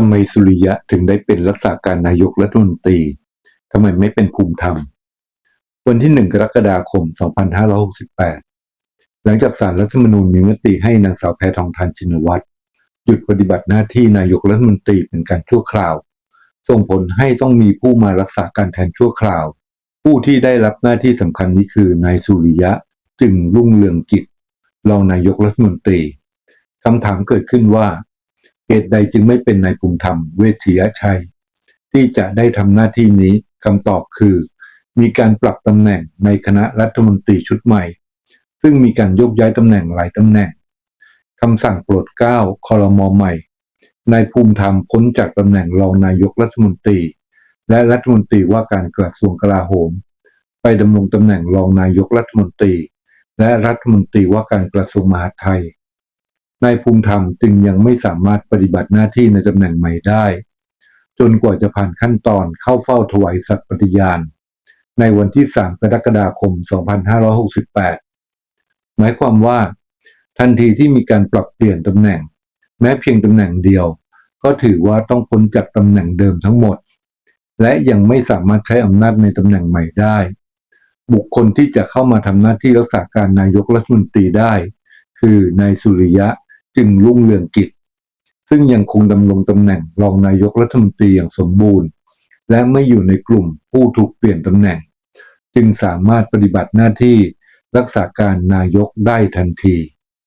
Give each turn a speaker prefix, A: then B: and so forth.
A: ทำไมสุริยะถึงได้เป็นรักษาการนายกรัฐมนตรีทำไมไม่เป็นภูมิธรรม วันที่ 1 กรกฎาคม 2568 หลังจากสารรัฐธรรมนูญมีมติให้นางสาวแพทองทานชินวัตรหยุดปฏิบัติหน้าที่นายกรัฐมนตรีเป็นการชั่วคราว ส่งผลให้ต้องมีผู้มารักษาการแทนชั่วคราว ผู้ที่ได้รับหน้าที่สำคัญนี้คือนายสุริยะจึงรุ่งเรืองกิจรองนายกรัฐมนตรีคำถามเกิดขึ้นว่า เหตุใดจึงไม่เป็นนายภูมิธรรมเวชยชัย ที่จะได้ทำหน้าที่นี้คำตอบคือ มีการปรับตำแหน่งในคณะรัฐมนตรีชุดใหม่ ซึ่งมีการยกย้ายตำแหน่งหลายตำแหน่งคำสั่งโปรดเกล้าคอรมอใหม่นายภูมิธรรมพ้นจากตำแหน่งรองนายกรัฐมนตรี และรัฐมนตรีว่าการกระทรวงกลาโหม ไปดำรงตำแหน่งรองนายกรัฐมนตรี และรัฐมนตรีว่าการกระทรวงมหาดไทย นายภูมิธรรมจึงยังไม่สามารถปฏิบัติหน้าที่ในตำแหน่งใหม่ได้ จนกว่าจะผ่านขั้นตอนเข้าเฝ้าถวายสัตย์ปฏิญาณ ในวันที่ 3 กรกฎาคม 2568 หมายความว่า ทันทีที่มีการปรับเปลี่ยนตำแหน่ง แม้เพียงตำแหน่งเดียว ก็ถือว่าต้องพ้นจากตำแหน่งเดิมทั้งหมด และยังไม่สามารถใช้อำนาจในตำแหน่งใหม่ได้ บุคคลที่จะเข้ามาทำหน้าที่รักษาการนายกรัฐมนตรีได้ คือนายสุริยะ จึงรุ่งเรืองกิจ ซึ่งยังคงดำรงตำแหน่งรองนายกรัฐมนตรีอย่างสมบูรณ์ และไม่อยู่ในกลุ่มผู้ถูกเปลี่ยนตำแหน่ง จึงสามารถปฏิบัติหน้าที่รักษาการนายกได้ทันที